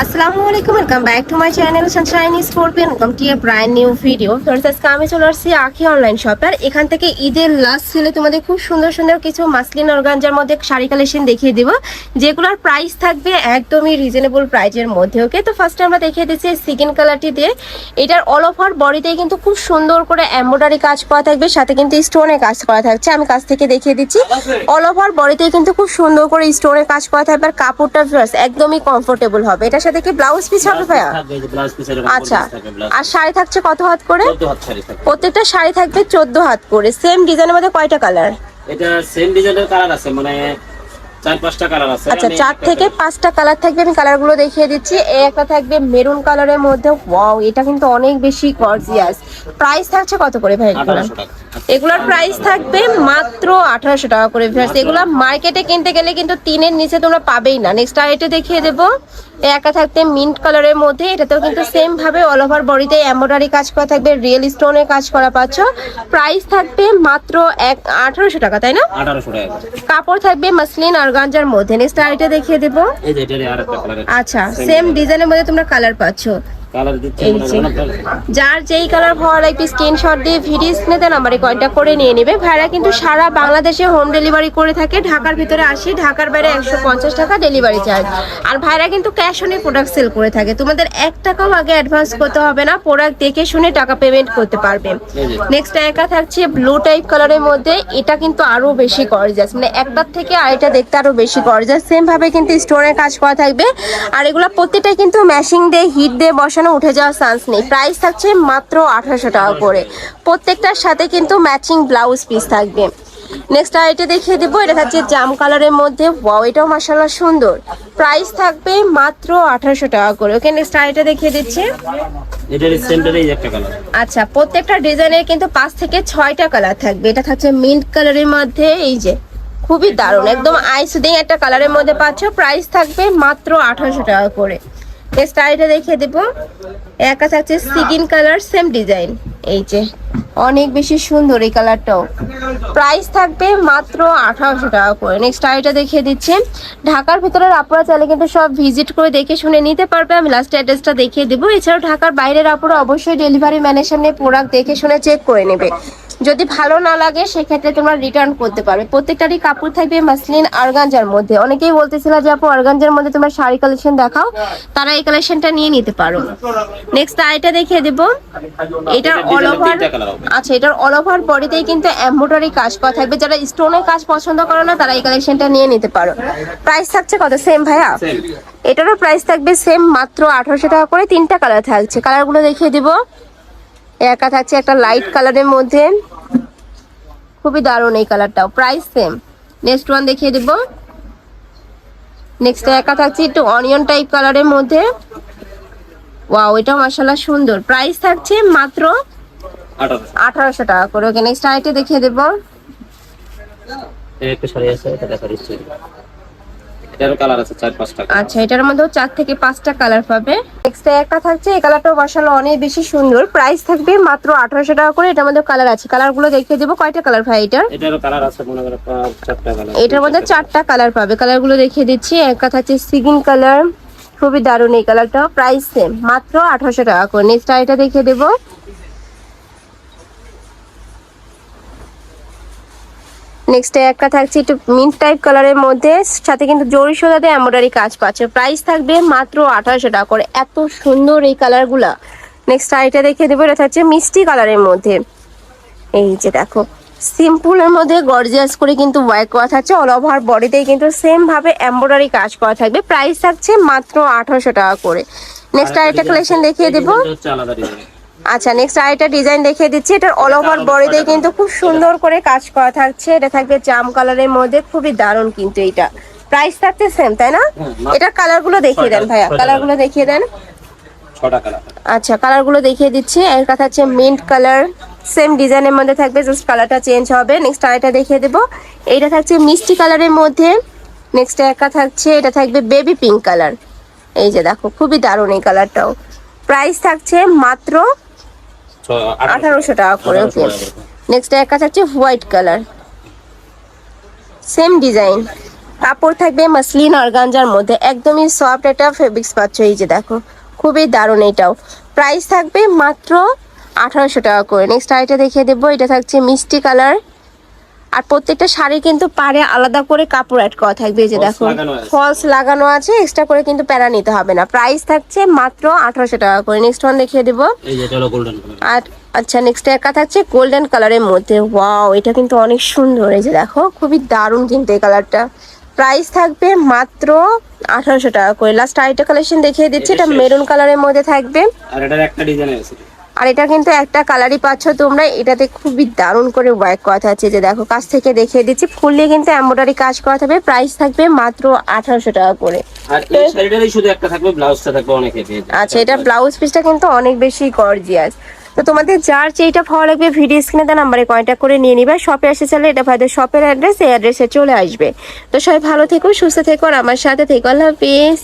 আসসালামু আলাইকুম welcome back to my channel sunshine scorpion welcome to a brand new video friends আজকে আমি চলে আসছি আখি অনলাইন শপে আর এখান থেকে ঈদের লাস্ট সেলে তোমাদের খুব সুন্দর সুন্দর কিছু মাসলিন অর্গানজার মধ্যে শাড়ি কালেকশন দেখিয়ে দিব যেগুলোর প্রাইস থাকবে একদমই রিজনেবল প্রাইজের মধ্যে ওকে তো ফার্স্টে আমরা দেখিয়ে দিচ্ছি সেকেন্ড কালারটি দিয়ে। এটার অল ওভার বডিতে কিন্তু খুব সুন্দর করে এমব্রয়ডারি কাজ করা থাকবে সাথে কিন্তু স্টোনে কাজ করা থাকছে। আমি কাছ থেকে দেখিয়ে দিচ্ছি। অল ওভার বডিতে কিন্তু খুব সুন্দর করে স্টোনে কাজ করা থাকবে আর কাপড়টা একদমই কমফোর্টেবল হবে। এটার সাথে কি ব্লাউজ পিস হবে ভাইয়া? আচ্ছা। আর শাড়ি থাকছে কত হাত করে? 14 হাত শাড়ি থাকবে। প্রত্যেকটা শাড়ি থাকবে চোদ্দ হাত করে। সেম ডিজাইনের মধ্যে কয়টা কালার এটা সেম ডিজাইনের কালার আছে মানে চার পাঁচটা কালার আছে। আচ্ছা চার থেকে পাঁচটা কালার থাকবে আমি কালারগুলো দেখিয়ে দিচ্ছি। এই একটা থাকবে মেরুন কালারের মধ্যে। ওয়াও এটা কিন্তু অনেক বেশি গর্জিয়াস প্রাইস থাকছে কত করে ভাই এগুলো 1800 টাকা। এগুলোর প্রাইস থাকবে মাত্র আঠারোশো টাকা করে ভিউয়ার্স এগুলো মার্কেটে কিনতে গেলে কিন্তু তিনের নিচে তোমরা পাবেই না। নেক্সট আর এটা দেখিয়ে দেবো। একা থাকতে মিন্ট কালারের মধ্যে এটাতেও কিন্তু সেম ভাবে অল ওভার বডিতে এমব্রয়ডারি কাজ করা থাকবে রিয়েল স্টোনের কাজ করা পাচ্ছ। প্রাইস থাকবে মাত্র এক আঠারোশো টাকা তাই না? কাপড় থাকবে মাসলিন অর্গানজার মধ্যে। নেক্সট আর এটা দেখিয়ে দেবো আচ্ছা সেম ডিজাইনের মধ্যে তোমরা কালার পাচ্ছ। এই যে। যার যেই কালার ভালো লাগবে স্ক্রিনশট দিয়ে ভিডিও স্ক্রিনে নাম্বারে কন্ট্যাক্ট করে নিয়ে নেবে। ভাইরা কিন্তু সারা বাংলাদেশে হোম ডেলিভারি করে থাকে। ঢাকার ভিতরে আসি ঢাকার বাইরে একশো পঞ্চাশ টাকা ডেলিভারি চার্জ আর ভাইরা কিন্তু ক্যাশ অনে প্রোডাক্ট সেল করে থাকে। তোমাদের এক টাকাও আগে অ্যাডভান্স করতে হবে না প্রোডাক্ট দেখে শুনে টাকা পেমেন্ট করতে পারবে। নেক্সট একা থাকছে ব্লু টাইপ কালারের মধ্যে। এটা কিন্তু আরও বেশি গর্জাস মানে একটার থেকে আরেকটা দেখতে আরও বেশি গর্জাস সেম ভাবে কিন্তু স্টোনের কাজ করা থাকবে। আর এগুলো প্রত্যেকটা কিন্তু ম্যাশিং দিয়ে হিট দিয়ে বসানো উঠে যাওয়ার চান্স নেই। প্রাইস থাকছে মাত্র আঠারোশো টাকা করে। প্রত্যেকটার সাথে কিন্তু ম্যাচিং ব্লাউজ পিস থাকবে। নেক্সট আইটে দেখিয়ে দিব এটা থাকছে জাম কালারের মধ্যে। ওয়াও এটাও মাসাল্লাহ সুন্দর। প্রাইস থাকবে মাত্র আঠারোশো টাকা করে। ওকে নেক্সট আর এটা দেখিয়ে দিচ্ছি। আচ্ছা প্রত্যেকটা ডিজাইনের কিন্তু পাঁচ থেকে ছয়টা কালার থাকবে। এটা থাকছে মিন্ট কালারের মধ্যে এই যে খুবই দারুণ। একদম আইসুদিং একটা কালারের মধ্যে পাচ্ছ। প্রাইস থাকবে মাত্র আঠারোশো টাকা করে। স্টাইলটা দেখিয়ে দেবো। একা থাকছে সিকিন কালার সেম ডিজাইন এই যে। অনেক বেশি সুন্দর এই কালারটাও। প্রাইস থাকবে মাত্র আঠারোশো টাকা করে। নেক্সট আইটা দেখিয়ে দিচ্ছি। ঢাকার ভিতরের আপুরা চাইলে কিন্তু সব ভিজিট করে দেখে শুনে নিতে পারবে। আমি লাস্ট অ্যাড্রেসটা দেখিয়ে দেবো। এছাড়াও ঢাকার বাইরের আপুরা অবশ্যই ডেলিভারি ম্যানের সামনে প্রোডাক্ট দেখে শুনে চেক করে নেবে। যদি ভালো না লাগে সেক্ষেত্রে তোমরা রিটার্ন করতে পারবে। প্রত্যেকটারই কাপড় থাকবে মাসলিন আরগানজার মধ্যে। অনেকেই বলতেছিল যে আপু আরগানজার মধ্যে তোমরা শাড়ি কালেকশন দেখাও। তারা এই কালেকশনটা নিয়ে নিতে পারো। নেক্সট আইটা দেখিয়ে দেবো। এটা অল ওভার আচ্ছা এটার অল ওভার বডিতেই কিন্তু এমব্রয়ডারি কাজ করা থাকবে। যারা স্টোনের কাজ পছন্দ করে না তারা এই কালেকশনটা নিয়ে নিতে পারো। প্রাইস থাকছে কত? সেম ভাইয়া? এটারও প্রাইস থাকবে সেম মাত্র আঠারোশো টাকা করে তিনটা কালার থাকছে। কালারগুলো দেখিয়ে দিব। একা থাকছে একটা লাইট কালারের মধ্যে। খুবই দারুণ এই কালারটাও প্রাইস সেম নেক্সট ওয়ান দেখিয়ে দিব। নেক্সট একা থাকছে একটু অনিয়ন টাইপ কালারের মধ্যে। ওয়াও এটাও মাসাল্লাহ সুন্দর। প্রাইস থাকছে মাত্র 1800 আঠারোশো। টাকা করে। ওকে নেক্সট আইটে দেখিয়ে দেবো। একটা শাড়ি আছে এটা দেখা দিচ্ছি। এটারও কালার আছে চার পাঁচটা আচ্ছা এটার মধ্যেও চার থেকে পাঁচটা কালার পাবে। নেক্সট একটা থাকছে এই কালারটাও মশালা অনেক বেশি সুন্দর। প্রাইস থাকবে মাত্র আঠারোশো টাকা করে এটার মধ্যে কালার আছে। কালারগুলো দেখিয়ে দেবো কয়টা কালার ভাই এটার? এটারও কালার আছে মনে করো চারটা কালার এটার মধ্যে চারটা কালার পাবে। কালারগুলো দেখিয়ে দিচ্ছি একটা থাকছে সিগিন কালার খুবই দারুণ এই কালারটা প্রাইস সেম মাত্র আঠারোশো টাকা করে। নেক্সট এটা দেখিয়ে দেবো। নেক্সট একটা থাকছে একটু মিন্ট টাইপ কালারের মধ্যে সাথে কিন্তু জরি সোজাতে এমব্রয়ডারি কাজ পাচ্ছে। প্রাইস থাকবে মাত্র আঠারোশো টাকা করে। এত সুন্দর এই কালারগুলা নেক্সট আইটা দেখে দেবো এটা থাকছে মিষ্টি কালারের মধ্যে। এই যে দেখো সিম্পলের মধ্যে গর্জিয়াস করে কিন্তু ওয়ার্ক করা থাকছে। অল ওভার বডিতেই কিন্তু সেম ভাবে এমব্রয়ডারি কাজ করা থাকবে। প্রাইস থাকছে মাত্র আঠারোশো টাকা করে। নেক্সট আরেকটা কালেকশন দেখিয়ে দেবো। আচ্ছা নেক্সট আরেকটা ডিজাইন দেখিয়ে দিচ্ছি। এটার অল ওভার বডিতে কিন্তু খুব সুন্দর করে কাজ করা থাকছে। এটা থাকবে জাম কালারের মধ্যে খুবই দারুণ কিন্তু এটা। প্রাইস থাকছে সেম তাই না? এটা মা- এটার কালারগুলো দেখিয়ে দেন ভাইয়া। কালারগুলো দেখিয়ে দেন। ছটা কালার আচ্ছা কালারগুলো দেখিয়ে দিচ্ছি। এর কথা হচ্ছে মিন্ট কালার সেম ডিজাইনের মধ্যে থাকবে জাস্ট কালারটা চেঞ্জ হবে। নেক্সট আরেকটা দেখিয়ে দেবো। এইটা থাকছে মিষ্টি কালারের মধ্যে। নেক্সট একটা থাকছে এটা থাকবে বেবি পিঙ্ক কালার এই যে দেখো খুবই দারুণ এই কালারটাও প্রাইস থাকছে মাত্র আঠারোশো টাকা করে ওকে নেক্সট একটা থাকছে হোয়াইট কালার সেম ডিজাইন কাপড় থাকবে মাসলিন মধ্যে। একদমই সফট একটা ফেব্রিক্স পাচ্ছ এই যে দেখো। খুবই দারুণ এটাও। প্রাইস থাকবে মাত্র আঠারোশো টাকা করে। নেক্সট আইটা দেখিয়ে দেবো। এটা থাকছে মিষ্টি কালার আর প্রত্যেকটা শাড়ি কিন্তু পারে আলাদা করে কাপড় অ্যাড করা থাকবে এই যে দেখো ফলস লাগানো আছে। এক্সট্রা করে কিন্তু প্যারা নিতে হবে না। প্রাইস থাকছে মাত্র আঠারোশো টাকা করে। নেক্সট ওয়ান দেখিয়ে দেবো। আর আচ্ছা নেক্সট একা থাকছে গোল্ডেন কালারের মধ্যে। ওয়াও এটা কিন্তু অনেক সুন্দর। এই যে দেখো খুবই দারুণ কিন্তু এই কালারটা প্রাইস থাকবে মাত্র আঠারোশো টাকা করে। লাস্ট আরেকটা কালেকশন দেখিয়ে দিচ্ছি এটা এটা মেরুন কালারের মধ্যে থাকবে। আর এটার একটা ডিজাইন আছে। আর এটা কিন্তু একটা কালারই পাচ্ছ তোমরা। এটাতে খুবই দারুণ করে ওয়ার্ক করা আছে যে দেখো কাছ থেকে দেখিয়ে দিচ্ছি। ফুললে কিন্তু এমব্রয়ডারি কাজ করা থাকবে প্রাইস থাকবে মাত্র আঠারোশো টাকা করে। আর এই শাড়িটারই শুধু একটা থাকবে ব্লাউজটা থাকবে অনেক হেভি আচ্ছা এটা ব্লাউজ পিসটা কিন্তু অনেক বেশি গর্জিয়াস তো তোমাদের যার যেটা ভালো লাগবে ভিডিও স্ক্রিনে দেওয়া নাম্বারে কন্ট্যাক্ট করে নিয়ে নিবে। শপে আসে চাইলে এটা ভাইদের শপের অ্যাড্রেস এই অ্যাড্রেসে চলে আসবে। তো সবাই ভালো থেকো সুস্থ থেকো আর আমার সাথে থেকো। আল্লাহ হাফিজ।